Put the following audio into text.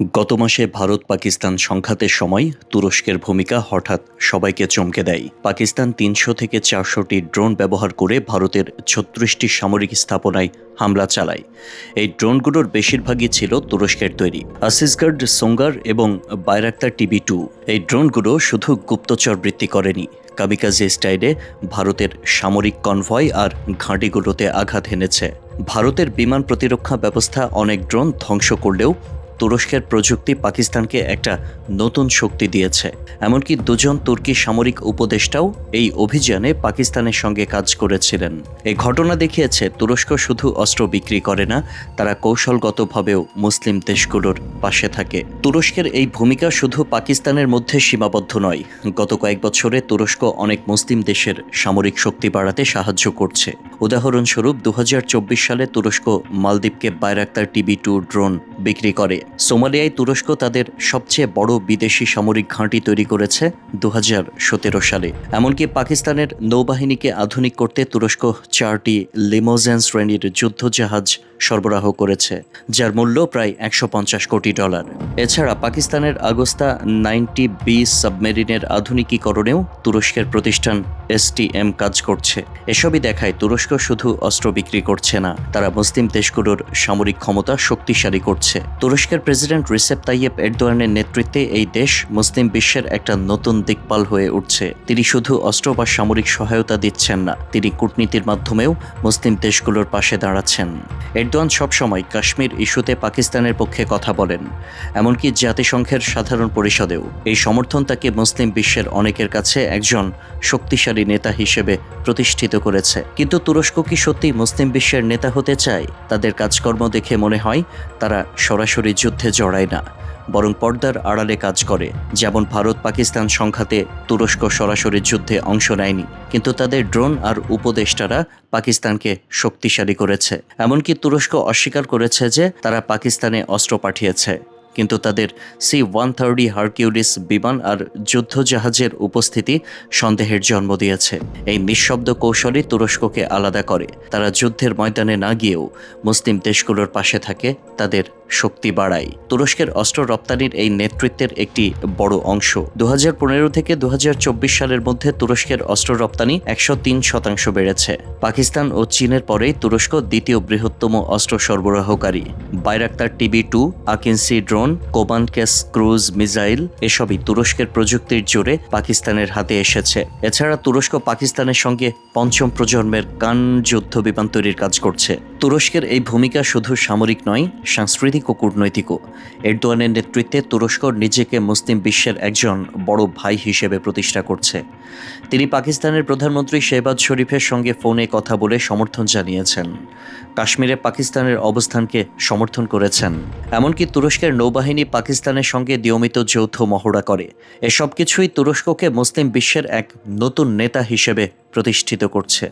গত মাসে ভারত পাকিস্তান সংঘাতের সময় তুরস্কের ভূমিকা হঠাৎ সবাইকে চমকে দেয়। পাকিস্তান তিনশো থেকে চারশোটি ড্রোন ব্যবহার করে ভারতের ছত্রিশটি সামরিক স্থাপনায় হামলা চালায়। এই ড্রোনগুলোর বেশিরভাগই ছিল তুরস্কের তৈরি। আসিসগার্ড, সোঙ্গার এবং বাইরাক্তার টিভি টু। এই ড্রোনগুলো শুধু গুপ্তচর বৃত্তি করেনি। কাবিকাজি স্টাইলে ভারতের সামরিক কনভয় আর ঘাঁটিগুলোতে আঘাত হেনেছে ভারতের বিমান প্রতিরক্ষা ব্যবস্থা অনেক ড্রোন ধ্বংস করলেও তুরস্কের প্রযুক্তি পাকিস্তানকে একটা নতুন শক্তি দিয়েছে। এমনকি দুজন তুর্কি সামরিক উপদেষ্টাও এই অভিযানে পাকিস্তানের সঙ্গে কাজ করেছিলেন। এই ঘটনা দেখিয়েছে, তুরস্ক শুধু অস্ত্র বিক্রি করে না, তারা কৌশলগতভাবেও মুসলিম দেশগুলোর পাশে থাকে। তুরস্কের এই ভূমিকা শুধু পাকিস্তানের মধ্যে সীমাবদ্ধ নয়, গত কয়েক বছরে তুরস্ক অনেক মুসলিম দেশের সামরিক শক্তি বাড়াতে সাহায্য করছে। উদাহরণস্বরূপ দু হাজার চব্বিশ সালে তুরস্ক মালদ্বীপকে বাইরাক্তার টিবি টু ড্রোন বিক্রি করে। সোমালিয়ায় তুরস্ক তাদের সবচেয়ে বড় বিদেশি সামরিক ঘাঁটি তৈরি করেছে দু সালে। এমনকি পাকিস্তানের নৌবাহিনীকে আধুনিক করতে তুরস্ক চারটি লিমোজেন শ্রেণির যুদ্ধজাহাজ সরবরাহ করেছে, যার মূল্য প্রায় একশো পঞ্চাশ কোটি ডলার। এছাড়া পাকিস্তানের আগস্তা নাইনটি বি সাবমেরিনের আধুনিকীকরণেও তুরস্কের প্রতিষ্ঠান এসটিএম কাজ করছে। এসবই দেখায় তুরস্ক শুধু অস্ত্র বিক্রি করছে না, তারা মুসলিম দেশগুলোর সামরিক ক্ষমতা শক্তিশালী করছে। তুরস্কের প্রেসিডেন্ট রিসেপ তাইয়েব এরদোয়ানের নেতৃত্বে এই দেশ মুসলিম বিশ্বের একটা নতুন দিকপাল হয়ে উঠছে। তিনি শুধু অস্ত্র বা সামরিক সহায়তা দিচ্ছেন না, তিনি কূটনীতির মাধ্যমেও মুসলিম দেশগুলোর পাশে দাঁড়াচ্ছেন। এরদোয়ান সবসময় কাশ্মীর ইস্যুতে পাকিস্তানের পক্ষে কথা বলেন, এমনকি জাতিসংঘের সাধারণ পরিষদেও। এই সমর্থন তাকে মুসলিম বিশ্বের অনেকের কাছে একজন শক্তিশালী নেতা হিসেবে প্রতিষ্ঠিত করেছে। কিন্তু তুরস্ক কি সত্যি মুসলিম বিশ্বের নেতা হতে চায়? তাদের কাজকর্ম দেখে মনে হয় তারা সরাসরি যুদ্ধে জড়ায় না, বরং পর্দার আড়ালে কাজ করে। যেমন ভারত পাকিস্তান সংঘাতে তুরস্ক সরাসরি যুদ্ধে অংশ নেয়নি, কিন্তু তাদের ড্রোন আর উপদেষ্টারা পাকিস্তানকে শক্তিশালী করেছে। এমনকি তুরস্ক অস্বীকার করেছে যে তারা পাকিস্তানে অস্ত্র পাঠিয়েছে। কিন্তু তাদের সি ওয়ান থার্টি হারকিউলিস বিমান আর যুদ্ধজাহাজের উপস্থিতি সন্দেহের জন্ম দিয়েছে। এই নিঃশব্দ কৌশলই তুরস্ককে আলাদা করে। তারা যুদ্ধের ময়দানে না গিয়েও মুসলিম দেশগুলোর পাশে থাকে, তাদের শক্তি বাড়ায়। তুরস্কের অস্ত্র রপ্তানির এই নেতৃত্বের একটি বড় অংশ। দু হাজার পনেরো থেকে দু হাজার চব্বিশ সালের মধ্যে তুরস্কের অস্ত্র রপ্তানি একশো তিন শতাংশ বেড়েছে। পাকিস্তান ও চীনের পরেই তুরস্ক দ্বিতীয় বৃহত্তম অস্ত্র সরবরাহকারী। Bayraktar TB two, Akinci drone, কোবানকেস cruise missile এসবই তুরস্কের প্রযুক্তির জোরে পাকিস্তানের হাতে এসেছে। এছাড়া তুরস্ক পাকিস্তানের সঙ্গে পঞ্চম প্রজন্মের কান যুদ্ধ বিমান তৈরির কাজ করছে। তুরস্কের এই ভূমিকা শুধু সামরিক নয়, সাংস্কৃতিক ও কূটনৈতিকও এরদোয়ানের নেতৃত্বে তুরস্ক নিজেকে মুসলিম বিশ্বের একজন বড় ভাই হিসেবে প্রতিষ্ঠা করছে। তিনি পাকিস্তানের প্রধানমন্ত্রী শেহবাজ শরীফের সঙ্গে ফোনে কথা বলে সমর্থন জানিয়েছেন। কাশ্মীরে পাকিস্তানের অবস্থানকে সমর্থন করেছেন। এমনকি তুরস্কের নৌবাহিনী পাকিস্তানের সঙ্গে নিয়মিত যৌথ মহড়া করে। এসব কিছুই তুরস্ককে মুসলিম বিশ্বের এক নতুন নেতা হিসেবে প্রতিষ্ঠিত করছে।